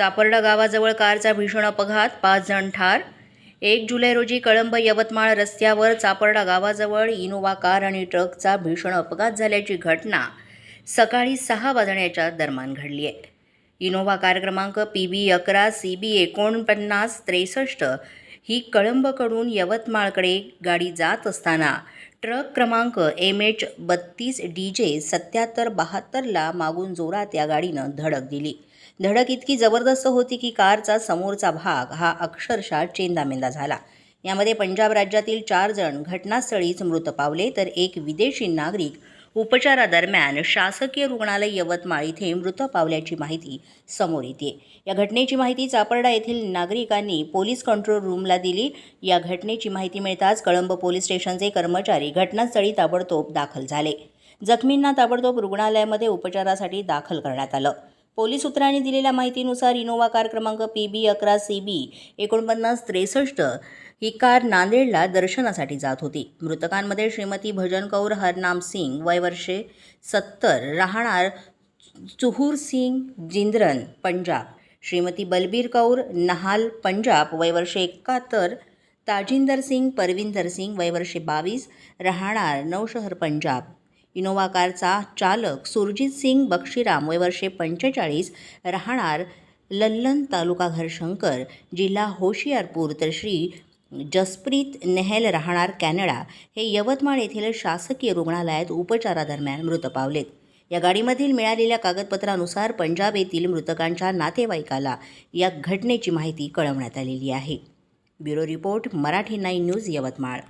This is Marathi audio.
चापर्डा गावाजवळ कारचा भीषण अपघात पाच जण ठार. एक जुलै रोजी कळंब यवतमाळ रस्त्यावर चापर्डा गावाजवळ इनोवा कार आणि ट्रकचा भीषण अपघात झाल्याची घटना सकाळी सहा वाजण्याच्या दरम्यान घडली आहे. इनोवा कार क्रमांक पी बी अकरा सी बी एकोणपन्नास त्रेसष्ट ही कळंबकडून यवतमाळकडे गाडी जात असताना ट्रक क्रमांक एम एच बत्तीस डी जे सत्याहत्तर बहात्तरला मागून जोरात या गाडीनं धडक दिली. धडक इतकी जबरदस्त होती की कारचा समोरचा भाग हा अक्षरशः चेंदामेंदा झाला. यामध्ये पंजाब राज्यातील चार जण घटनास्थळीच मृत पावले तर एक विदेशी नागरिक उपचारादरम्यान शासकीय रुग्णालय यवतमाळ इथे मृत पावल्याची माहिती समोर येते. या घटनेची माहिती चापर्डा येथील नागरिकांनी पोलीस कंट्रोल रूमला दिली. या घटनेची माहिती मिळताच कळंब पोलीस स्टेशनचे कर्मचारी घटनास्थळी ताबडतोब दाखल झाले. जखमींना ताबडतोब रुग्णालयामध्ये उपचारासाठी दाखल करण्यात आलं. पोलीस सूत्रांनी दिलेल्या माहितीनुसार इनोवा कार क्रमांक पी बी अकरा सी बी एकोणपन्नास त्रेसष्ट ही कार नांदेडला दर्शनासाठी जात होती. मृतकांमध्ये श्रीमती भजन कौर हरनाम सिंग वय वर्षे सत्तर राहणार चुहूर सिंग जिंद्रन पंजाब. श्रीमती बलबीर कौर नहाल पंजाब. वय वर्षे एकाहत्तर ताजिंदर सिंग परविंदर सिंग वय वर्षे बावीस राहणार नौशहर पंजाब. इनोवा कारचा चालक सुरजित सिंग बक्षीराम वय वर्षे पंचेचाळीस राहणार लल्लन तालुका घरशंकर जिल्हा होशियारपूर. तर श्री जसप्रीत नेहल राहणार कॅनडा. हे यवतमाळ येथील शासकीय रुग्णालयात उपचारादरम्यान मृत पावलेत. या गाडीमधील मिळालेल्या कागदपत्रानुसार पंजाब येथील मृतकांच्या नातेवाईकाला या घटनेची माहिती कळवण्यात आलेली आहे. Bureau report Marathi nine news Yavatmal.